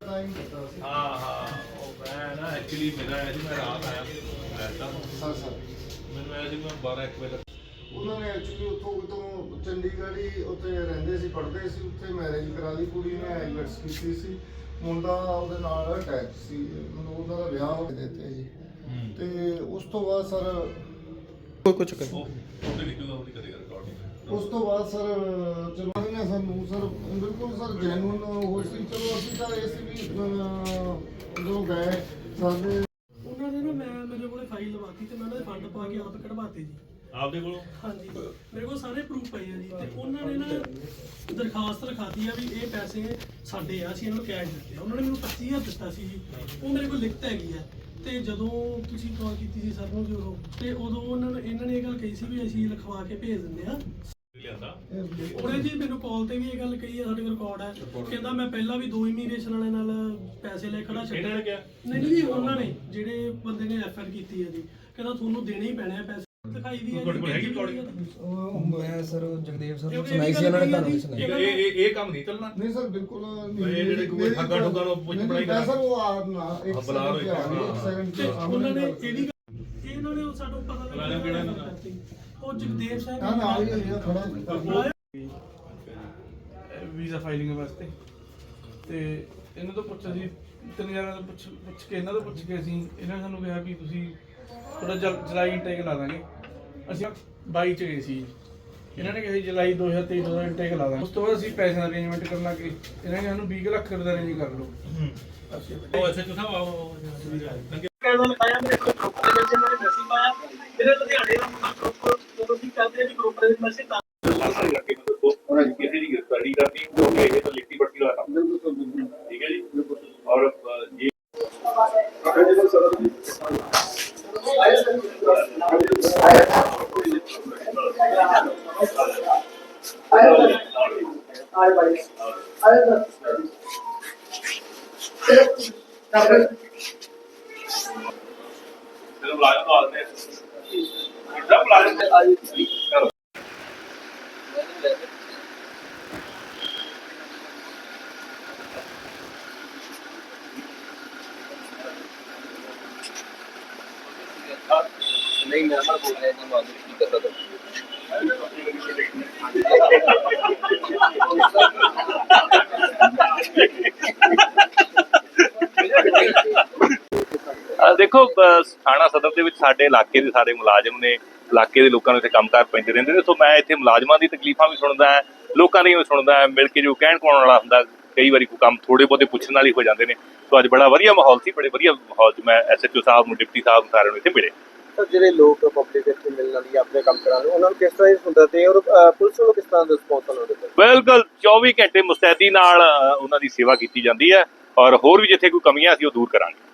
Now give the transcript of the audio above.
ਤਾਂ ਹੀ ਪਤਾ ਹਾਂ ਹਾਂ ਉਹ ਮੈਂ ਨਾ ਐਕਚੁਅਲੀ ਮੇਰਾ ਆਇਆ ਮੈਂ ਰਾਤ ਆਇਆ ਐਸਾ ਸਰ ਸਰ ਮੈਨੂੰ ਆਇਆ ਮੈਂ 12 1 ਵਜੇ ਉਹਨਾਂ ਨੇ ਐਕਚੁਅਲੀ ਉੱਥੋਂ ਤੋਂ ਚੰਡੀਗੜ੍ਹ ਹੀ ਉੱਥੇ ਰਹਿੰਦੇ ਸੀ ਪੜ੍ਹਦੇ ਸੀ ਉੱਥੇ ਮੈਰਿਜ ਕਰਾ ਲਈ ਕੁੜੀ ਨੇ ਆਈਲੈਟਸ ਕੀਤੀ ਸੀ ਮੁੰਡਾ ਉਹਦੇ ਨਾਲ ਅਟੈਚ ਸੀ ਮਤਲਬ ਉਹਨਾਂ ਦਾ ਵਿਆਹ ਹੋ ਦਿੱਤੇ ਜੀ ਤੇ ਉਸ ਤੋਂ ਬਾਅਦ ਸਰ ਉਹ ਉਹਦੇ ਨਿਕਲਦਾ, ਉਹ ਨਹੀਂ ਕਰੇਗਾ ਰਿਕਾਰਡਿੰਗ ਉਸ ਤੋਂ ਬਾਅਦ ਸਰ ਚਲੋ ਨੇ ਸਾਨੂੰ ਸਰ ਬਿਲਕੁਲ ਸਰ ਜੈਨੂਨ ਹੋ ਸੀ। ਚਲੋ ਅਸੀਂ ਤਾਂ ਇਹ ਸੀ ਵੀ ਜਦੋਂ ਗਏ ਸਾਡੇ ਉਹਨਾਂ ਨੇ ਨਾ ਮੈਂ ਮੇਰੇ ਕੋਲੇ ਫਾਈਲ ਲਵਾਤੀ ਤੇ ਮੈਂ ਉਹਨਾਂ ਦੇ ਫੰਡ ਪਾ ਕੇ ਆਪ ਕਢਵਾਤੇ ਜੀ। ਆਪਦੇ ਕੋਲੋਂ? ਹਾਂਜੀ। ਮੇਰੇ ਕੋਲ ਸਾਰੇ ਪ੍ਰੂਫ ਪਏ ਆ ਜੀ ਤੇ ਉਹਨਾਂ ਨੇ ਨਾ ਦਰਖਾਸਤ ਲਿਖਾਤੀ ਆ ਵੀ ਇਹ ਪੈਸੇ ਸਾਡੇ ਆ ਅਸੀਂ ਇਹਨਾਂ ਨੂੰ ਕੈਸ਼ ਦਿੱਤੇ ਆ। ਉਹਨਾਂ ਨੇ ਮੈਨੂੰ 25000 ਦਿੱਤਾ ਸੀ ਜੀ। ਉਹ ਮੇਰੇ ਕੋਲ ਲਿਖਤ ਹੈਗੀ ਆ। ਤੇ ਜਦੋਂ ਤੁਸੀਂ ਕਾਲ ਕੀਤੀ ਸੀ ਸਰ ਨੂੰ ਜਦੋਂ ਤੇ ਉਦੋਂ ਉਹਨਾਂ ਨੇ ਇਹਨਾਂ ਨੇ ਇਹ ਗੱਲ ਕਹੀ ਸੀ ਵੀ ਅਸੀਂ ਲਿਖਵਾ ਕੇ ਭੇਜ ਦਿੰਦੇ ਆ। ਲਿਆਂਦਾ। ਉਹਨੇ ਜੀ ਮੈਨੂੰ ਕਾਲ ਤੇ ਵੀ ਇਹ ਗੱਲ ਕਹੀ ਆ ਸਾਡੇ ਕੋਲ ਰਿਕਾਰਡ ਹੈ ਕਹਿੰਦਾ ਮੈਂ ਪਹਿਲਾਂ ਵੀ ਦੋ ਇਮੀਗ੍ਰੇਸ਼ਨ ਵਾਲਿਆਂ ਨਾਲ ਪੈਸੇ ਲੈ ਖੜਾ ਛੱਡਿਆ। ਇਹਨਾਂ ਨੇ ਕਿਹਾ? ਨਹੀਂ ਨਹੀਂ ਜੀ, ਉਹਨਾਂ ਨੇ ਜਿਹੜੇ ਬੰਦੇ ਨੇ ਐਫਆਰ ਕੀਤੀ ਹੈ ਜੀ। ਕਹਿੰਦਾ ਤੁਹਾਨੂੰ ਦੇਣੇ ਹੀ ਪੈਣੇ ਆ ਪੈਸੇ। ਦਿਖਾਈ ਵੀ ਹੈ ਤੁਹਾਡੇ ਕੋਲ ਹੈਗੀ recording? ਉਹ ਮੈਂ ਸਰ ਜਗਦੇਵ ਸਰ ਕਿਉਂਕਿ ਸੁਣਾਈ ਸੀ ਉਹਨਾਂ ਨੇ ਤੁਹਾਨੂੰ ਸੁਣਾਈ ਇਹ ਇਹ ਇਹ- ਕੰਮ ਨਹੀਂ ਚੱਲਣਾ? ਨਹੀਂ ਸਰ ਬਿਲਕੁਲ ਇਹ ਜਿਹੜੇ ਕੋਈ ਠੱਗਾ ਠੁੱਗਾ ਨੂੰ ਪੁੱਛ ਨਹੀਂ, ਪੜਾਈ ਕਰਾ। ਸਰ ਉਹ ਆ ਨਾ ਇੱਕ ਬੁਲਾ ਲਓ ਇੱਕ, ਸੈਕਿੰਡ ਤੇ ਉਹਨਾਂ ਨੇ ਇਹ ਵੀ ਗੱਲ- ਇਹਨਾਂ ਨੇ ਸਾਨੂੰ ਪਤਾ ਬੁਲਾਇਆ ਕਿਹੜਾ ਇਹਨਾਂ ਦਾ? ਉਹ ਜਗਦੇਵ ਸਿੰਘ ਹਾਂ ਨਾਲ ਹੀ ਹੈ ਖੜਾ ਬੁਲਾਇਆ ਵੀਜ਼ਾ ਫਾਈਲਿੰਗ ਵਾਸਤੇ। ਤੇ ਇਹਨਾਂ ਤੋਂ ਪੁੱਛਿਆ ਸੀ ਤਿੰਨ ਹਜ਼ਾਰਾਂ ਤੋਂ ਪੁੱਛ ਪੁੱਛ ਕੇ ਇਹਨਾਂ ਤੋਂ ਪੁੱਛ ਕੇ ਅਸੀਂ ਇਹਨਾਂ ਨੇ ਸਾਨੂੰ ਕਿਹਾ ਵੀ ਤੁਸੀਂ ਥੋੜਾ ਜੁਲਾਈ ਇਨਟੇਕ ਲਾ ਦਾਂਗੇ। ਅਸੀਂ 22 ਚ ਗਏ ਸੀ। ਇਹਨਾਂ ਨੇ ਕਿਹਾ ਸੀ ਜੁਲਾਈ 2023 ਦਾ ਇਨਟੇਕ ਲਾ ਦਾਂਗੇ। ਉਸ ਤੋਂ ਬਾਅਦ ਅਸੀਂ ਪੈਸੇ ਦਾ ਅਰੇਂਜਮੈਂਟ ਕਰਨ ਲੱਗੇ ਇਹਨਾਂ ਨੇ ਸਾਨੂੰ 20 ਲੱਖ ਰੁਪਏ ਦਾ ਅਰੇਂਜ ਕਰ ਲਓ। ਅਸੀਂ ਉਹ ਅੱਛਾ ਤੁਸੀਂ ਆਓ ਆ ਵੀ ਗਰੁੱਪ ਦੇ ਵਿੱਚ ਮੈਸੇਜ ਤਾਂ ਸਾਰੇ ਲੱਗੇ ਮਤਲਬ ਕਿਸੇ ਦੀ ਗ੍ਰਿਫਤਾਰੀ ਕਰਨੀ ਕਿਉਂਕਿ ਇਹ ਤਾਂ ਲਿਖਤੀ ਪੜਤੀ ਵਾਲਾ ਕੰਮ ਠੀਕ ਹੈ ਜੀ ਔਰ ਅ, ਇਹ ਜਦੋਂ ਮੁਲਾਜ਼ਮ ਆਉਂਦੇ ਆ ਸਭ ਮੁਲਾਜ਼ਮ ਕਰੋ ਨਹੀਂ, ਮੈਂ ਮਰ ਬੋਲ ਰਿਹਾ ਜੀ ਮਾਨੂੰ ਕੀ ਕਰਦਾ ਤਾਂ ਦੇਖੋ ਥਾਣਾ ਸਦਰ ਦੇ ਵਿੱਚ ਸਾਡੇ ਇਲਾਕੇ ਦੇ ਸਾਰੇ ਮੁਲਾਜ਼ਮ ਨੇ, ਇਲਾਕੇ ਦੇ ਲੋਕਾਂ ਨੂੰ ਇੱਥੇ ਕੰਮਕਾਰ ਪੈਂਦੇ ਰਹਿੰਦੇ ਨੇ। ਸੋ ਮੈਂ ਇੱਥੇ ਮੁਲਾਜ਼ਮਾਂ ਦੀ ਤਕਲੀਫਾਂ ਵੀ ਸੁਣਦਾ ਹਾਂ, ਲੋਕਾਂ ਦੀਆਂ ਵੀ ਸੁਣਦਾ ਹਾਂ, ਮਿਲ ਕੇ ਜੋ ਕਹਿਣ ਕੋਣ ਵਾਲਾ ਹੁੰਦਾ, ਕਈ ਵਾਰੀ ਕੋਈ ਕੰਮ ਥੋੜੇ ਬਹੁਤੇ ਪੁੱਛਣ ਵਾਲੀ ਹੋ ਜਾਂਦੇ ਨੇ। ਸੋ ਅੱਜ ਬੜਾ ਵਧੀਆ ਮਾਹੌਲ ਸੀ, ਬੜੇ ਵਧੀਆ ਮਾਹੌਲ 'ਚ ਮੈਂ ਐਸਐਚਓ ਸਾਹਿਬ ਨੂੰ, ਡਿਪਟੀ ਸਾਹਿਬ ਨੂੰ ਸਾਰਿਆਂ ਨੂੰ ਇੱਥੇ ਮਿਲੇ। ਸਰ, ਜਿਹੜੇ ਲੋਕ ਪਬਲਿਕ ਇੱਥੇ ਮਿਲਣ ਵਾਲੀ ਆਪਣੇ ਕੰਮ ਕਰਾਂ ਨੂੰ, ਉਹਨਾਂ ਨੂੰ ਕਿਸ ਤਰ੍ਹਾਂ ਹੁੰਦਾ ਤੇ ਔਰ ਪੁਲਿਸ ਵੱਲੋਂ ਕਿਸ ਤਰ੍ਹਾਂ ਦਾ ਰਿਸਪੌਂਸ ਉਹਨਾਂ ਦੇ ਬਿਲਕੁਲ 24 ਘੰਟੇ ਮੁਸਤੈਦੀ ਨਾਲ ਉਹਨਾਂ ਦੀ ਸੇਵਾ ਕੀਤੀ ਜਾਂਦੀ ਹੈ ਔਰ ਹੋਰ ਵੀ ਜਿੱਥੇ ਕੋਈ ਕਮੀਆਂ ਸੀ, ਉਹ ਦੂਰ ਕਰਾਂਗੇ।